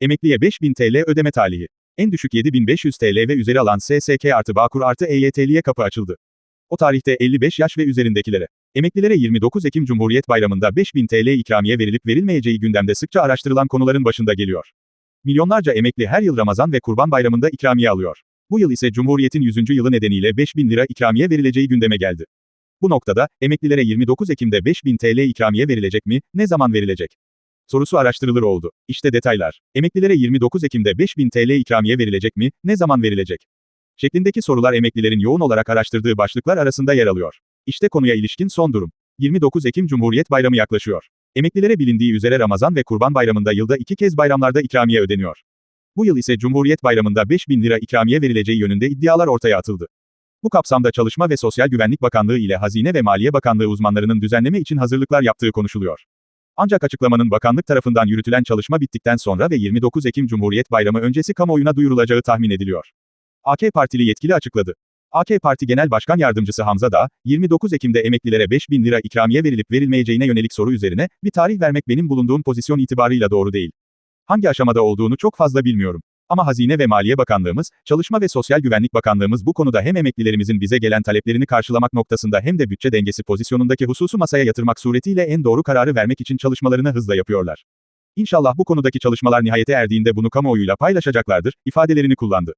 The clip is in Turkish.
Emekliye 5000 TL ödeme talihi. En düşük 7500 TL ve üzeri alan SSK artı Bağkur artı EYT'liye kapı açıldı. O tarihte 55 yaş ve üzerindekilere. Emeklilere 29 Ekim Cumhuriyet Bayramı'nda 5000 TL ikramiye verilip verilmeyeceği gündemde sıkça araştırılan konuların başında geliyor. Milyonlarca emekli her yıl Ramazan ve Kurban Bayramı'nda ikramiye alıyor. Bu yıl ise Cumhuriyet'in 100. yılı nedeniyle 5000 lira ikramiye verileceği gündeme geldi. Bu noktada, emeklilere 29 Ekim'de 5000 TL ikramiye verilecek mi, ne zaman verilecek? Sorusu araştırılır oldu. İşte detaylar. Emeklilere 29 Ekim'de 5000 TL ikramiye verilecek mi, ne zaman verilecek? Şeklindeki sorular emeklilerin yoğun olarak araştırdığı başlıklar arasında yer alıyor. İşte konuya ilişkin son durum. 29 Ekim Cumhuriyet Bayramı yaklaşıyor. Emeklilere bilindiği üzere Ramazan ve Kurban Bayramı'nda yılda iki kez bayramlarda ikramiye ödeniyor. Bu yıl ise Cumhuriyet Bayramı'nda 5000 lira ikramiye verileceği yönünde iddialar ortaya atıldı. Bu kapsamda Çalışma ve Sosyal Güvenlik Bakanlığı ile Hazine ve Maliye Bakanlığı uzmanlarının düzenleme için hazırlıklar yaptığı konuşuluyor. Ancak açıklamanın bakanlık tarafından yürütülen çalışma bittikten sonra ve 29 Ekim Cumhuriyet Bayramı öncesi kamuoyuna duyurulacağı tahmin ediliyor. AK Partili yetkili açıkladı. AK Parti Genel Başkan Yardımcısı Hamza Dağ, 29 Ekim'de emeklilere 5000 lira ikramiye verilip verilmeyeceğine yönelik soru üzerine, bir tarih vermek benim bulunduğum pozisyon itibarıyla doğru değil. Hangi aşamada olduğunu çok fazla bilmiyorum. Ama Hazine ve Maliye Bakanlığımız, Çalışma ve Sosyal Güvenlik Bakanlığımız bu konuda hem emeklilerimizin bize gelen taleplerini karşılamak noktasında hem de bütçe dengesi pozisyonundaki hususu masaya yatırmak suretiyle en doğru kararı vermek için çalışmalarını hızla yapıyorlar. İnşallah bu konudaki çalışmalar nihayete erdiğinde bunu kamuoyuyla paylaşacaklardır, ifadelerini kullandı.